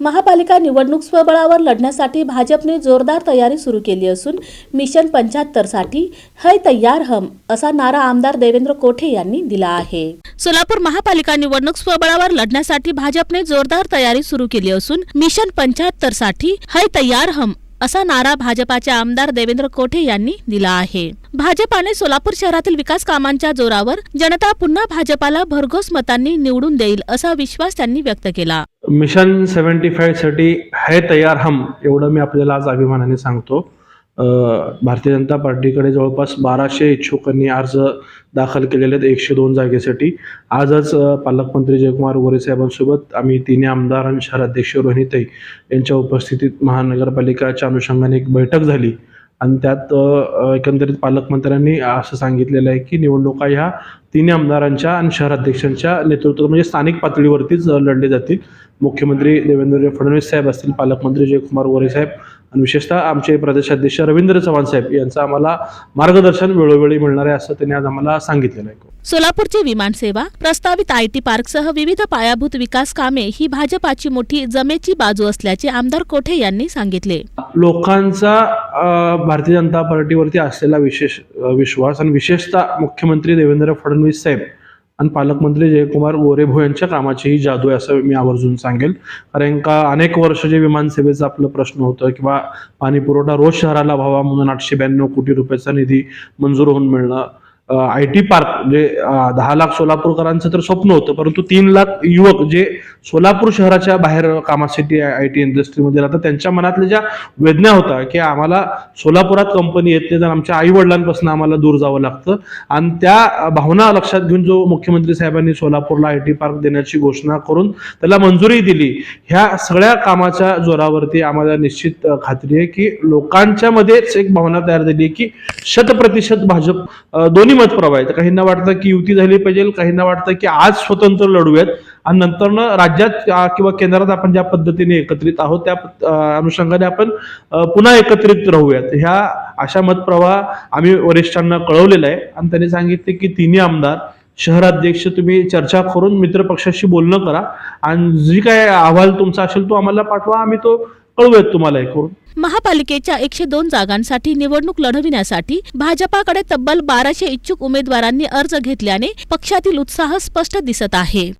महापालिका निवडणूक स्वबळावर लढण्यासाठी भाजपने जोरदार तयारी सुरू केली असून मिशन पंच्याहत्तरसाठी हय तयार हम असा नारा आमदार देवेंद्र कोठे यांनी दिला आहे. सोलापूर महापालिका निवडणूक स्वबळावर लढण्यासाठी भाजपने जोरदार तयारी सुरू केली असून मिशन पंच्याहत्तरसाठी हय तयार हम असा नारा भाजपाचे आमदार देवेंद्र कोठे यांनी दिला आहे. भाजपाने सोलापूर शहरातील विकास कामांच्या जोरावर जनता पुन्हा भाजपाला भरघोस मतांनी निवडून देईल असा विश्वास त्यांनी व्यक्त केला. मिशन सेव्हन्टी फाईव्हसाठी है तयार हम एवढं मी आपल्याला आज अभिमानाने सांगतो. भारतीय जनता पार्टीकडे जवळपास बाराशे इच्छुकांनी अर्ज दाखल केलेले आहेत एकशे दोन जागेसाठी. आजच पालकमंत्री जयकुमार गोरे साहेबांसोबत आम्ही तिन्ही आमदार आणि शहराध्यक्ष रोहिणीताई यांच्या उपस्थितीत महानगरपालिकाच्या अनुषंगाने एक बैठक झाली. आणि त्यात एकंदरीत पालकमंत्र्यांनी असं सांगितलेलं आहे की निवडणुका ह्या तिन्ही आमदारांच्या आणि शहराध्यक्षांच्या नेतृत्वात म्हणजे स्थानिक पातळीवरतीच लढले जातील. मुख्यमंत्री देवेंद्र फडणवीस साहेब असतील पालकमंत्री जयकुमार गोरे साहेब आणि विशेषतः आमचे प्रदेशाध्यक्ष रवींद्र चव्हाण साहेब यांचं आम्हाला मार्गदर्शन वेळोवेळी मिळणार आहे असं त्यांनी आज आम्हाला सांगितलेलं आहे. सोलापूरची विमानसेवा प्रस्तावित आय टी पार्कसह विविध पायाभूत विकास कामे ही भाजपाची मोठी जमेची बाजू असल्याचे आमदार कोठे यांनी सांगितले. लोकांचा भारतीय जनता पार्टीवरती असलेला विशेष विश्वास आणि विशेषतः मुख्यमंत्री देवेंद्र फडणवीस साहेब आणि पालकमंत्री जयकुमार ओरेभो यांच्या कामाची ही जादू आहे असं मी आवर्जून सांगेल. कारण का अनेक वर्ष जे विमानसेवेचा आपलं प्रश्न होतं किंवा पाणी पुरवठा रोज शहराला व्हावा म्हणून आठशे ब्याण्णव कोटी रुपयाचा निधी मंजूर होऊन मिळणं आय टी पार्क म्हणजे दहा लाख सोलापूरकरांचं तर स्वप्न होतं परंतु तीन लाख युवक जे सोलापूर शहराच्या बाहेर कामासाठी आय टी इंडस्ट्रीमध्ये राहतात त्यांच्या मनातल्या ज्या वेदना होता की आम्हाला सोलापुरात कंपनी येत नाही तर आमच्या आई वडिलांपासून आम्हाला दूर जावं लागतं. आणि त्या भावना लक्षात घेऊन जो मुख्यमंत्री साहेबांनी सोलापूरला आय टी पार्क देण्याची घोषणा करून त्याला मंजुरी दिली ह्या सगळ्या कामाच्या जोरावरती आम्हाला निश्चित खात्री आहे की लोकांच्या मध्येच एक भावना तयार झाली की की शतप्रतिशत भाजप दोन्ही मत प्रभाव आहेत काहींना वाटतं की युती झाली पाहिजे काहींना वाटतं की आज स्वतंत्र लढूयात आणि नंतरनं राज्यात किंवा केंद्रात आपण ज्या पद्धतीने एकत्रित आहोत त्या अनुषंगाने आपण पुन्हा एकत्रित राहूयात. ह्या अशा मतप्रवाह आम्ही वरिष्ठांना कळवलेला आहे. आणि त्यांनी सांगितले की तिन्ही आमदार शहराध्यक्ष तुम्ही चर्चा करून मित्रपक्षाशी बोलणं करा. आणि जी काय अहवाल तुमचा असेल तो आम्हाला पाठवा. आम्ही तो कळवूयात तुम्हाला हे करून महापालिकेच्या एकशे दोन जागांसाठी निवडणूक लढविण्यासाठी भाजपाकडे तब्बल बाराशे इच्छुक उमेदवारांनी अर्ज घेतल्याने पक्षातील उत्साह स्पष्ट दिसत आहे.